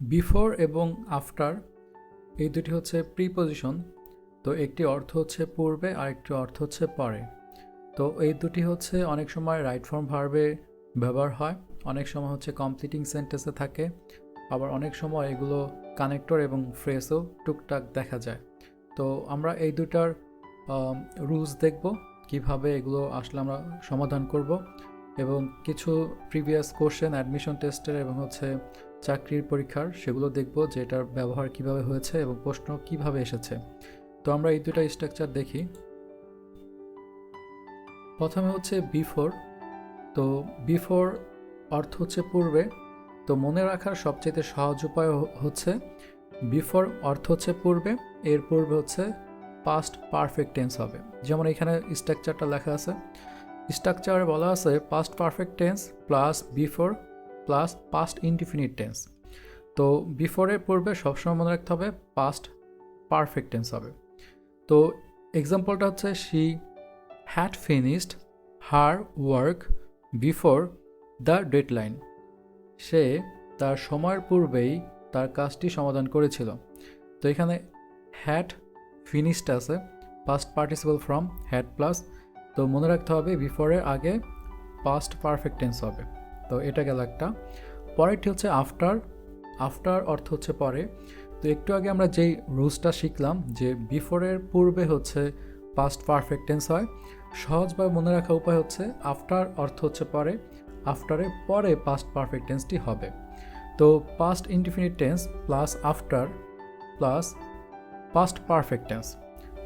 Before এবং after এই দুটি হচ্ছে প্রিপোজিশন। তো একটি অর্থ হচ্ছে পূর্বে আর একটি অর্থ হচ্ছে পরে। তো এই দুটি হচ্ছে অনেক সময় রাইট ফর্ম ভার্বে ব্যবহার হয়। অনেক সময় হচ্ছে কমপ্লিটিং সেন্টেন্সে থাকে। আবার অনেক সময় এগুলো কানেক্টর এবং ফ্রেসও টুকটাক দেখা যায়। তো আমরা এই দুটার রুলস দেখব, কীভাবে এগুলো আসলে আমরা সমাধান করব। এবং কিছু প্রিভিয়াস কোশ্চেন, অ্যাডমিশন টেস্টের এবং হচ্ছে চাকরির পরীক্ষার, সেগুলো দেখব যে এটার ব্যবহার কীভাবে হয়েছে এবং প্রশ্ন কীভাবে এসেছে। তো আমরা এই দুটা স্ট্রাকচার দেখি। প্রথমে হচ্ছে বিফোর তো বিফোর অর্থ হচ্ছে পূর্বে, তো মনে রাখার সবচেয়ে সহজ উপায় হচ্ছে বিফোর অর্থ হচ্ছে পূর্বে, এর পূর্বে হচ্ছে পাস্ট পারফেক্ট টেন্স হবে। যেমন এখানে স্ট্রাকচারটা লেখা আছে। স্ট্রাকচারে বলা আছে past perfect tense plus before plus past indefinite tense তো বিফোরের পূর্বে সবসময় মনে রাখতে হবে পাস্ট পারফেক্ট টেন্স হবে। তো এক্সাম্পলটা হচ্ছে she had finished her work before the deadline সে তার সময়ের পূর্বেই তার কাজটি সমাধান করেছিল। তো এখানে হ্যাড ফিনিশড আছে past participle form had plus তো মনে রাখতে হবে বিফোরের আগে পাস্ট পারফেক্ট টেন্স হবে। তো এটা গেল একটা। পরেরটি হচ্ছে আফটার আফটার অর্থ হচ্ছে পরে। তো একটু আগে আমরা যেই রুলসটা শিখলাম যে বিফোরের পূর্বে হচ্ছে পাস্ট পারফেক্ট টেন্স হয়। সহজভাবে মনে রাখা উপায় হচ্ছে আফটার অর্থ হচ্ছে পরে। আফটারে পরে পাস্ট পারফেক্ট টেন্সটি হবে। তো past indefinite tense plus after plus past perfect tense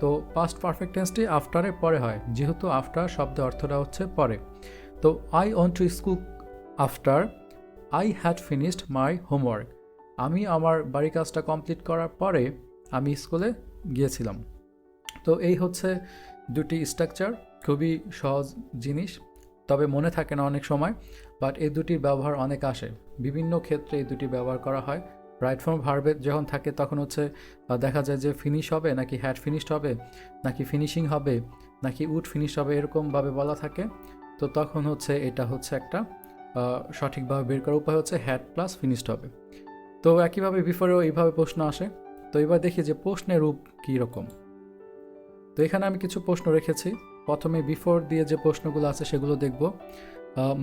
তো পাস্ট পারফেক্ট টেন্সটি আফটারে পরে হয়। যেহেতু আফটার শব্দের অর্থটা হচ্ছে পরে। তো I on to school after I had finished my homework আমি আমার বাড়ি কাজটা কমপ্লিট করার পরে আমি স্কুলে গিয়েছিলাম। তো এই হচ্ছে দুটি স্ট্রাকচার খুবই সহজ জিনিস, তবে মনে থাকে না অনেক সময় বাট এই দুটির ব্যবহার অনেক আসে। বিভিন্ন ক্ষেত্রে এই দুটি ব্যবহার করা হয়। রাইট ফর্ম ভার্বে যখন থাকে তখন হচ্ছে দেখা যায় যে ফিনিশ হবে, নাকি হ্যাড ফিনিশড হবে, নাকি ফিনিশিং হবে, নাকি উড ফিনিশ হবে, এরকমভাবে বলা থাকে। তো তখন হচ্ছে এটা হচ্ছে একটা সঠিকভাবে বের করার উপায় হচ্ছে হ্যাড প্লাস ফিনিশড হবে তো একইভাবে বিফোরেও এইভাবে প্রশ্ন আসে। তো এবার দেখি যে প্রশ্নের রূপ কী রকম। তো এখানে আমি কিছু প্রশ্ন রেখেছি। প্রথমে বিফোর দিয়ে যে প্রশ্নগুলো আছে সেগুলো দেখব।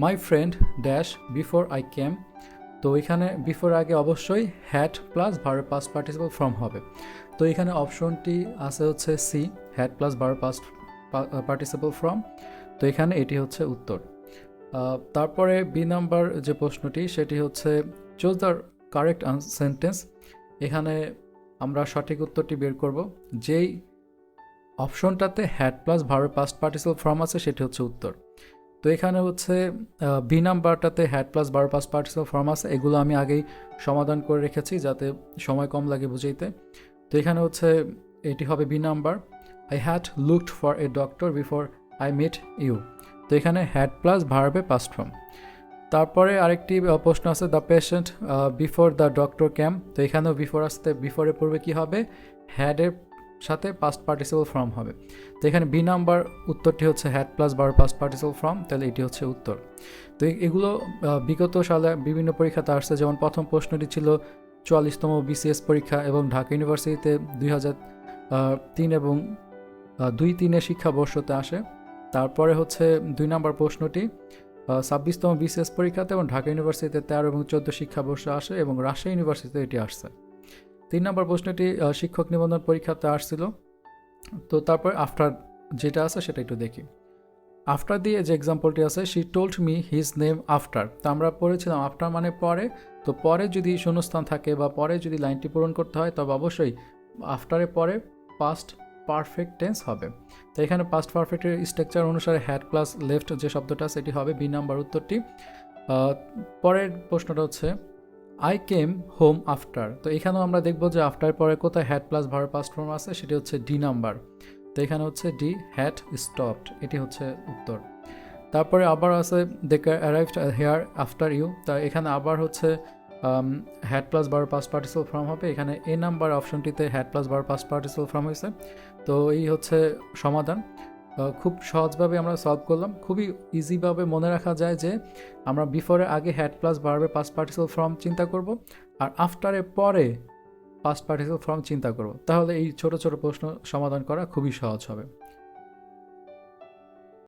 My friend dash before I came তো এখানে বিফোর আগে অবশ্যই had plus verb past participle form হবে। তো এখানে অপশনটি আছে হচ্ছে C had plus verb past participle form তো এখানে এটি হচ্ছে উত্তর। তারপরে বি নাম্বার যে প্রশ্নটি, সেটি হচ্ছে চুজ দ্য কারেক্ট সেন্টেন্স এখানে আমরা সঠিক উত্তরটি বের করব। যেই অপশনটাতে had plus verb past participle form আছে, সেটি হচ্ছে উত্তর। তো এখানে হচ্ছে B নাম্বারটাতে had plus verb past participle form আছে, এগুলো আমি আগেই সমাধান করে রেখেছি যাতে সময় কম লাগে বুঝাইতে। তো এখানে হচ্ছে, এটি হবে B number I had looked for a doctor before I meet you তো এখানে হ্যাড প্লাস ভার্বে পাস্ট ফর্ম তারপরে আরেকটি প্রশ্ন আছে the patient before the doctor came তো এখানেও বিফোর আসতে বিফোরের পূর্বে কি হবে? হ্যাডের সাথে পাস্ট পার্টিসিপাল ফর্ম হবে। তো এখানে বি নাম্বার উত্তরটি হচ্ছে হ্যাড প্লাস বার পাস্ট পার্টিসিপাল ফর্ম তাহলে এটি হচ্ছে উত্তর। তো এগুলো বিগত সালে বিভিন্ন পরীক্ষাতে আসছে। যেমন প্রথম প্রশ্নটি ছিল চুয়াল্লিশতম বিসিএস পরীক্ষা এবং ঢাকা ইউনিভার্সিটিতে দুই হাজার তিন এবং দুই তিনের শিক্ষাবর্ষতে আসে। তারপরে হচ্ছে দুই নম্বর প্রশ্নটি ছাব্বিশতম বিসিএস পরীক্ষাতে এবং ঢাকা ইউনিভার্সিটিতে তেরো এবং চোদ্দ শিক্ষাবর্ষে আসে এবং রাজশাহী ইউনিভার্সিটিতে এটি আসছে। তিন নম্বর প্রশ্নটি শিক্ষক নিবন্ধন পরীক্ষাতে আসছিল। তো তারপর আফটার যেটা আছে সেটা একটু দেখি। আফটার দিয়ে যে এক্সাম্পলটি আছে she told me his name after তো আমরা পড়েছিলাম আফটার মানে পরে। তো পরে যদি শূন্যস্থান থাকে বা পরে যদি লাইনটি পূরণ করতে হয়, তবে অবশ্যই আফটারে পরে পাস্ট পারফেক্ট টেন্স হবে। তো এখানে পাস্ট পারফেক্টের স্ট্রাকচার অনুসারে হ্যাড প্লাস লেফট যে শব্দটা সেটি হবে বি নাম্বার উত্তরটি পরের প্রশ্নটা হচ্ছে আই কেম হোম আফটার তো এখানেও আমরা দেখব যে আফটার পরে কোথায় had plus verb past form আছে, সেটি হচ্ছে ডি নাম্বার তো এখানে হচ্ছে ডি হ্যাড স্টপড এটি হচ্ছে উত্তর। তারপরে আবার আছে they arrived here after you তা এখানে আবার হচ্ছে হ্যাড প্লাস বার পাস পার্টিসিপাল ফর্ম হবে। এখানে এ নাম্বার অপশনটিতে হ্যাড প্লাস বার পাস পার্টিসিপাল ফর্ম হয়েছে। তো এই হচ্ছে সমাধান। খুব সহজভাবে আমরা সলভ করলাম। খুবই ইজিভাবে মনে রাখা যায় যে আমরা বিফোরের আগে হ্যাড প্লাস বারবে পাস পার্টিসিপাল ফর্ম চিন্তা করব আর আফটারের পরে পাস্ট পার্টিসিপল ফর্ম চিন্তা করব। তাহলে এই ছোট ছোট প্রশ্ন সমাধান করা খুবই সহজ হবে।